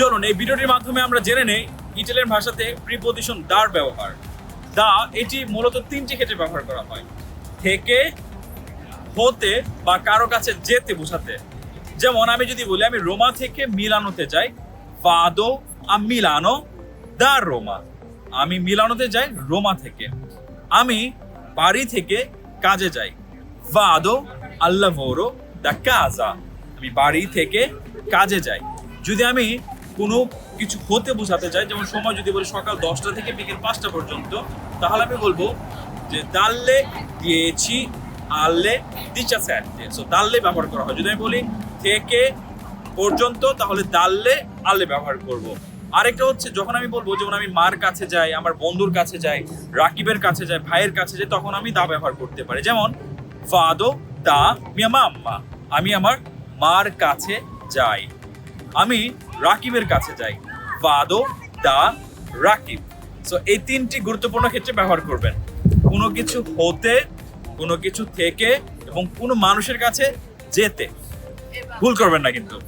চলুন এই ভিডিওটির মাধ্যমে আমরা জেনে নেই ইটালিয়ান ভাষাতে প্রিপোজিশন দার ব্যবহার। দা এটি মূলত তিনটি ক্ষেত্রে ব্যবহার করা হয়। থেকে, হতে বা কারও কাছে যেতে বোঝাতে। যেমন আমি যদি বলি, আমি রোমা থেকে মিলানোতে যাই। ফাদো আ মিলানো দা রোমা। আমি মিলানোতে যাই রোমা থেকে। আমি বাড়ি থেকে কাজে যাই। ভাদো আল্লাহ ভোরো দা কাজা। আমি বাড়ি থেকে কাজে যাই। যদি আমি কোনো কিছু হতে বোঝাতে চাই যেমন সময় যদি বলি সকাল দশটা থেকে বিকেল পাঁচটা পর্যন্ত, তাহলে আমি বলব যে দাল্লে দিয়েছি আললে দিচা স্যারতে সো দাললে ব্যবহার করা হয়। যদি আমি বলি থেকে পর্যন্ত, তাহলে দাল্লে আল্লে ব্যবহার করব। আরেকটা হচ্ছে, যখন আমি বলব, যেমন আমি মার কাছে যাই, আমার বন্ধুর কাছে যাই, রাকিবের কাছে যাই, ভাইয়ের কাছে যাই, তখন আমি দা ব্যবহার করতে পারি। যেমন, ফাদো দা মিয়া মাম্মা আমি আমার মার কাছে যাই। আমি রাকিবের কাছে যাই। ফাদো দা রাকিব। সো এই তিনটি গুরুত্বপূর্ণ ক্ষেত্রে ব্যবহার করবেন। কোনো কিছু হতে, কোনো কিছু থেকে এবং কোনো মানুষের কাছে যেতে। ভুল করবেন না কিন্তু।